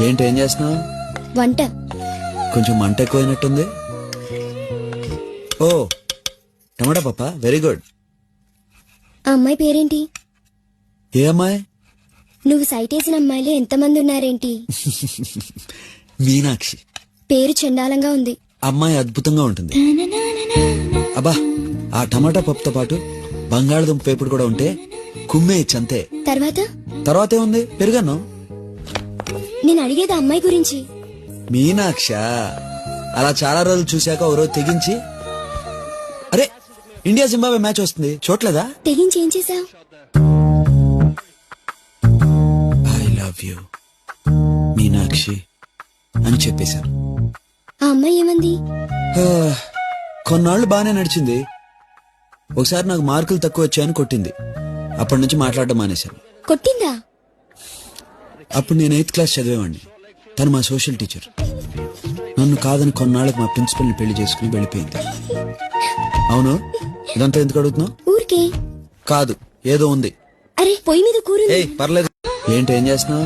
ఏంటి ఏం చేస్తున్నావు? వంట. కొంచెం మంట ఎక్కువైనట్టుంది. ఓ టమాటా పప్ప వెరీ గుడ్ ఆ అమ్మాయి పేరేంటి? ఏ అమ్మాయి? నువ్వు సైట్ వేసిన అమ్మాయిలు ఎంతమంది ఉన్నారేంటి? మీనాక్షి. పేరు చండాలంగా ఉంది. అమ్మాయి అద్భుతంగా ఉంటుంది. అబ్బా ఆ టమాటా పప్పుతో పాటు బంగాళదుంప వేపుడు కూడా ఉంటే కుమ్మే అంతే తర్వాత? తర్వాత ఏముంది? పెరుగన్నం. నేను అడిగేది ఆ అమ్మాయి గురించి. మీనాక్ష అలా చాలా రోజులు చూశాక ఓ రోజు తెగించి అరే ఇండియా జింబాబే మ్యాచ్ వస్తుంది చూడలేదా? తెగించి ఏం చేసావు ఐ లవ్ యూ మీనాక్షి అని చెప్పేశాను. ఆ అమ్మాయి ఏమంది? ఆ, కొన్నాళ్ళు బానే నడిచింది. ఒకసారి నాకు మార్కులు తక్కువ వచ్చాయని కొట్టింది. అప్పటి నుంచి మాట్లాడడం మానేశాను. కొట్టిందా? అప్పుడు నేను ఎయిత్ క్లాస్ చదివేవాడిని. తను మా సోషల్ టీచర్. నన్ను కాదని కొన్నాళ్ళకి మా ప్రిన్సిపల్ని పెళ్ళి చేసుకుని వెళ్ళిపోయింది. అవును? ఇదంతా ఎందుకు అడుగుతున్నావు? ఊరికే? కాదు ఏదో ఉంది. అరే పొయ్యి మీద కూర పర్లేదు. ఏంటి ఏం చేస్తున్నావు?